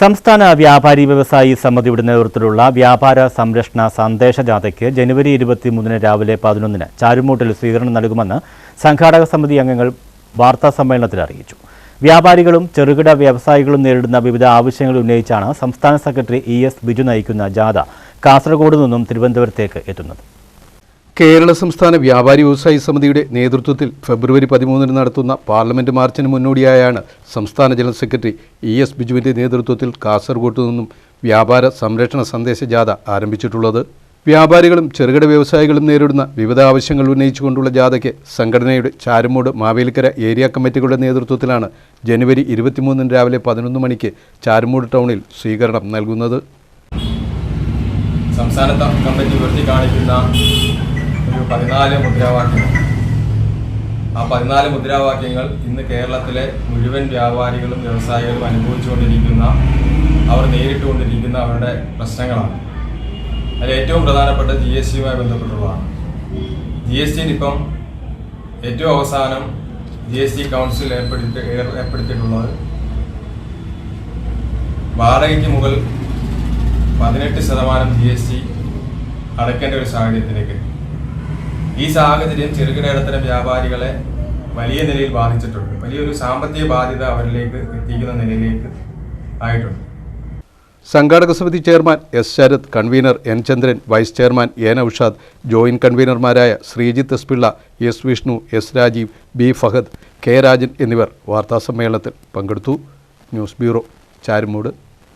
സംസ്ഥാന വ്യാപാരി വ്യവസായി സമിതിയുടെ നേതൃത്വത്തിലുള്ള വ്യാപാര സംരക്ഷണ സന്ദേശ ജാഥയ്ക്ക് ജനുവരി ഇരുപത്തിമൂന്നിന് രാവിലെ പതിനൊന്നിന് ചാരുമൂട്ടിൽ സ്വീകരണം നൽകുമെന്ന് സംഘാടക സമിതി അംഗങ്ങൾ വാർത്താ സമ്മേളനത്തിൽ അറിയിച്ചു. വ്യാപാരികളും ചെറുകിട വ്യവസായികളും നേരിടുന്ന വിവിധ ആവശ്യങ്ങൾ ഉന്നയിച്ചാണ് സംസ്ഥാന സെക്രട്ടറി ഇ എസ് ബിജു നയിക്കുന്ന ജാഥ കാസർഗോഡ് നിന്നും തിരുവനന്തപുരത്തേക്ക് എത്തുന്നത്. കേരള സംസ്ഥാന വ്യാപാരി വ്യവസായി സമിതിയുടെ നേതൃത്വത്തിൽ ഫെബ്രുവരി പതിമൂന്നിന് നടത്തുന്ന പാർലമെന്റ് മാർച്ചിന് മുന്നോടിയായാണ് സംസ്ഥാന ജനറൽ സെക്രട്ടറി ഇ എസ് ബിജുവിന്റെ നേതൃത്വത്തിൽ കാസർഗോഡ് നിന്നും വ്യാപാര സംരക്ഷണ സന്ദേശ ജാഥ ആരംഭിച്ചിട്ടുള്ളത്. വ്യാപാരികളും ചെറുകിട വ്യവസായികളും നേരിടുന്ന വിവിധ ആവശ്യങ്ങൾ ഉന്നയിച്ചുകൊണ്ടുള്ള ജാഥയ്ക്ക് സംഘടനയുടെ ചാരുമൂട് മാവേലിക്കര ഏരിയ കമ്മിറ്റികളുടെ നേതൃത്വത്തിലാണ് ജനുവരി ഇരുപത്തിമൂന്നിന് രാവിലെ പതിനൊന്ന് മണിക്ക് ചാരുമൂട് ടൗണിൽ സ്വീകരണം നൽകുന്നത്. സംസ്ഥാന കമ്മിറ്റി ഉയർത്തി കാണിക്കുന്ന പതിനാല് മുദ്രാവാക്യങ്ങൾ. ആ പതിനാല് മുദ്രാവാക്യങ്ങൾ ഇന്ന് കേരളത്തിലെ മുഴുവൻ വ്യാപാരികളും വ്യവസായികളും അനുഭവിച്ചുകൊണ്ടിരിക്കുന്ന അവർ നേരിട്ടുകൊണ്ടിരിക്കുന്ന അവരുടെ പ്രശ്നങ്ങളാണ്. അതിൽ ഏറ്റവും പ്രധാനപ്പെട്ട ജി എസ് ടിയുമായി ബന്ധപ്പെട്ടുള്ളതാണ്. ജി എസ് ടി ഇപ്പം ഏറ്റവും അവസാനം ജി എസ് ടി കൗൺസിൽ ഏർപ്പെടുത്തി ഏർ- ഏർപ്പെടുത്തിയിട്ടുള്ളത് വാടകയ്ക്ക് മുകൾ പതിനെട്ട് ശതമാനം ജി എസ് ടി അടയ്ക്കേണ്ട ഒരു സാഹചര്യത്തിലേക്ക് ഈ സാഹചര്യം ചെറുകിട വ്യാപാരികളെ വലിയ നിലയിൽ ബാധിച്ചിട്ടുണ്ട്. വലിയൊരു സാമ്പത്തിക ബാധ്യത അവരിലേക്ക് എത്തിക്കുന്ന നിലയിലേക്ക് ആയിട്ടുണ്ട്. സംഘാടക സമിതി chairman S Sarath convener N Chandran vice chairman A Noushad joint കൺവീനർമാരായ Sreejith S Pillai S Vishnu S Rajeev B Fahad K Rajan എന്നിവർ വാർത്താസമ്മേളനത്തിൽ പങ്കെടുത്തു. News bureau Charummood.